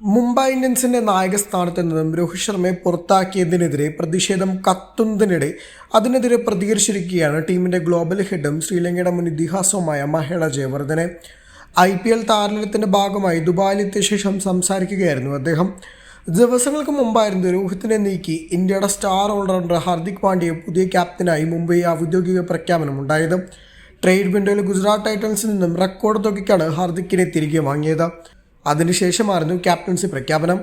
മുംബൈ ഇന്ത്യൻസിന്റെ നായക സ്ഥാനത്ത് നിന്നും രോഹിത് ശർമ്മയെ പുറത്താക്കിയതിനെതിരെ പ്രതിഷേധം കത്തുന്നതിനിടെ അതിനെതിരെ പ്രതികരിച്ചിരിക്കുകയാണ് ടീമിന്റെ ഗ്ലോബൽ ഹെഡും ശ്രീലങ്കയുടെ മുൻ ഇതിഹാസവുമായ Mahela Jayawardene. I P L താരലത്തിന്റെ ഭാഗമായി ദുബായിലെത്തിയ ശേഷം സംസാരിക്കുകയായിരുന്നു അദ്ദേഹം. ദിവസങ്ങൾക്ക് മുമ്പായിരുന്നു രോഹിത്തിനെ നീക്കി ഇന്ത്യയുടെ സ്റ്റാർ ഓൾറൗണ്ടർ ഹാർദിക് പാണ്ഡ്യയെ പുതിയ ക്യാപ്റ്റനായി മുംബൈ ഔദ്യോഗിക പ്രഖ്യാപനമുണ്ടായത് ട്രേഡ് വിൻഡോയിൽ ഗുജറാത്ത് ടൈറ്റൻസിൽ നിന്നും റെക്കോർഡ് തുകയ്ക്കാണ് ഹാർദിക്കിനെ തിരികെ വാങ്ങിയത്. അതിനുശേഷമായിരുന്നു ക്യാപ്റ്റൻസി പ്രഖ്യാപനം.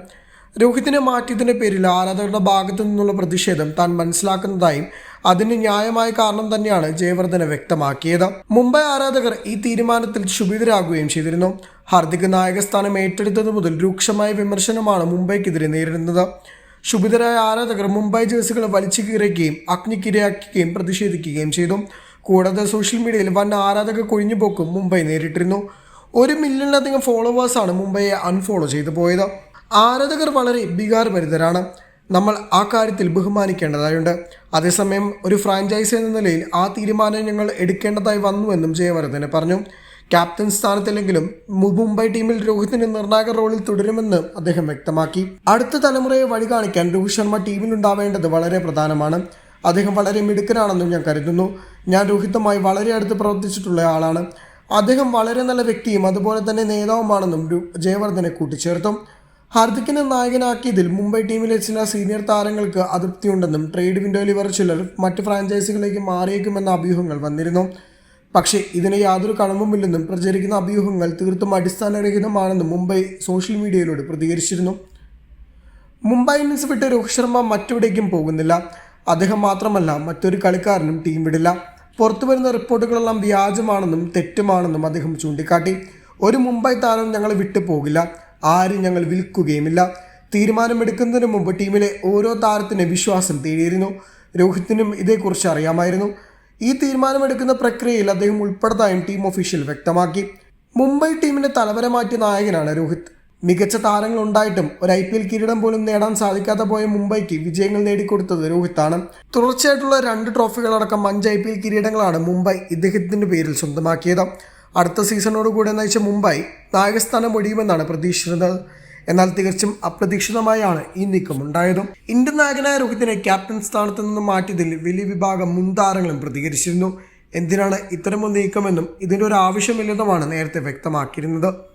രോഹിത്തിനെ മാറ്റിയതിന്റെ പേരിൽ ആരാധകരുടെ ഭാഗത്തു നിന്നുള്ള പ്രതിഷേധം താൻ മനസ്സിലാക്കുന്നതായും അതിന് ന്യായമായ കാരണം തന്നെയാണ് ജയവർദ്ധന വ്യക്തമാക്കിയത്. മുംബൈ ആരാധകർ ഈ തീരുമാനത്തിൽ ക്ഷുഭിതരാകുകയും ചെയ്തിരുന്നു. ഹാർദിക് നായകസ്ഥാനം ഏറ്റെടുത്തത് മുതൽ രൂക്ഷമായ വിമർശനമാണ് മുംബൈക്കെതിരെ നേരിടുന്നത്. ക്ഷുഭിതരായ ആരാധകർ മുംബൈ ജേഴ്സികൾ വലിച്ചു കീറുകയും അഗ്നിക്കിരയാക്കുകയും പ്രതിഷേധിക്കുകയും ചെയ്തു. കൂടാതെ സോഷ്യൽ മീഡിയയിൽ വൻ ആരാധക കൊഴിഞ്ഞുപോക്കും മുംബൈ നേരിട്ടിരുന്നു. ഒരു മില്യണിലധികം ഫോളോവേഴ്സാണ് മുംബൈയെ അൺഫോളോ ചെയ്തു പോയത്. ആരാധകർ വളരെ വികാരഭരിതരാണ്. നമ്മൾ ആ കാര്യത്തിൽ ബഹുമാനിക്കേണ്ടതായുണ്ട്. അതേസമയം ഒരു ഫ്രാഞ്ചൈസി എന്ന നിലയിൽ ആ തീരുമാനം ഞങ്ങൾ എടുക്കേണ്ടതായി വന്നുവെന്നും ജയവർദ്ധനെ പറഞ്ഞു. ക്യാപ്റ്റൻ സ്ഥാനത്തില്ലെങ്കിലും മുംബൈ ടീമിൽ രോഹിത്തിന്റെ നിർണായക റോളിൽ തുടരുമെന്ന് അദ്ദേഹം വ്യക്തമാക്കി. അടുത്ത തലമുറയെ വഴി കാണിക്കാൻ രോഹിത് ശർമ്മ ടീമിലുണ്ടാവേണ്ടത് വളരെ പ്രധാനമാണ്. അദ്ദേഹം വളരെ മിടുക്കനാണെന്നും ഞാൻ കരുതുന്നു. ഞാൻ രോഹിത്തുമായി വളരെ അടുത്ത് പ്രവർത്തിച്ചിട്ടുള്ള ആളാണ്. അദ്ദേഹം വളരെ നല്ല വ്യക്തിയും അതുപോലെ തന്നെ നേതാവുമാണെന്നും ജയവർദ്ധനെ കൂട്ടിച്ചേർത്തു. ഹാർദിക്കിനെ നായകനാക്കിയതിൽ മുംബൈ ടീമിലെ ചില സീനിയർ താരങ്ങൾക്ക് അതൃപ്തിയുണ്ടെന്നും ട്രേഡ് വിൻഡോയിൽ ഇവർ ചിലർ മറ്റ് ഫ്രാഞ്ചൈസികളിലേക്ക് മാറിയേക്കുമെന്ന അഭ്യൂഹങ്ങൾ വന്നിരുന്നു. പക്ഷേ ഇതിന് യാതൊരു കണവുമില്ലെന്നും പ്രചരിക്കുന്ന അഭ്യൂഹങ്ങൾ തീർത്തും അടിസ്ഥാനരഹിതമാണെന്നും മുംബൈ സോഷ്യൽ മീഡിയയിലൂടെ പ്രതികരിച്ചിരുന്നു. മുംബൈ ഇന്ത്യൻസ് വിട്ട് രോഹിത് ശർമ്മ മറ്റെവിടേക്കും പോകുന്നില്ല. അദ്ദേഹം മാത്രമല്ല മറ്റൊരു കളിക്കാരനും ടീം വിടില്ല. പുറത്തു വരുന്ന റിപ്പോർട്ടുകളെല്ലാം വ്യാജമാണെന്നും തെറ്റുമാണെന്നും അദ്ദേഹം ചൂണ്ടിക്കാട്ടി. ഒരു മുംബൈ താരം ഞങ്ങൾ വിട്ടു പോകില്ല. ആരും ഞങ്ങൾ വിൽക്കുകയുമില്ല. തീരുമാനമെടുക്കുന്നതിന് മുമ്പ് ടീമിലെ ഓരോ താരത്തിന് വിശ്വാസം തേടിയിരുന്നു. രോഹിത്തിനും ഇതേക്കുറിച്ച് അറിയാമായിരുന്നു. ഈ തീരുമാനമെടുക്കുന്ന പ്രക്രിയയിൽ അദ്ദേഹം ഉൾപ്പെടുത്തായും ടീം ഒഫീഷ്യൽ വ്യക്തമാക്കി. മുംബൈ ടീമിന്റെ തലവര മാറ്റിയ നായകനാണ് രോഹിത്. മികച്ച താരങ്ങൾ ഉണ്ടായിട്ടും ഒരു ഐ പി എൽ കിരീടം പോലും നേടാൻ സാധിക്കാതെ പോയ മുംബൈക്ക് വിജയങ്ങൾ നേടിക്കൊടുത്തത് രോഹിത്താണ്. തുടർച്ചയായിട്ടുള്ള രണ്ട് ട്രോഫികളടക്കം അഞ്ച് ഐ പി എൽ കിരീടങ്ങളാണ് മുംബൈ ഇദ്ദേഹത്തിന്റെ പേരിൽ സ്വന്തമാക്കിയത്. അടുത്ത സീസണോടുകൂടെ നയിച്ച മുംബൈ നായകസ്ഥാനം ഒഴിയുമെന്നാണ് പ്രതീക്ഷിച്ചിരുന്നത്. എന്നാൽ തികച്ചും അപ്രതീക്ഷിതമായാണ് ഈ നീക്കം ഉണ്ടായത് ഇന്ത്യൻ നായകനായ രോഹിത്തിനെ ക്യാപ്റ്റൻ സ്ഥാനത്ത് നിന്നും മാറ്റിയതിൽ വലിയ വിഭാഗം മുൻ താരങ്ങളും പ്രതികരിച്ചിരുന്നു. എന്തിനാണ് ഇത്തരമൊരു നീക്കമെന്നും ഇതിന്റെ ഒരു ആവശ്യമില്ലെന്നുമാണ് നേരത്തെ വ്യക്തമാക്കിയിരുന്നത്.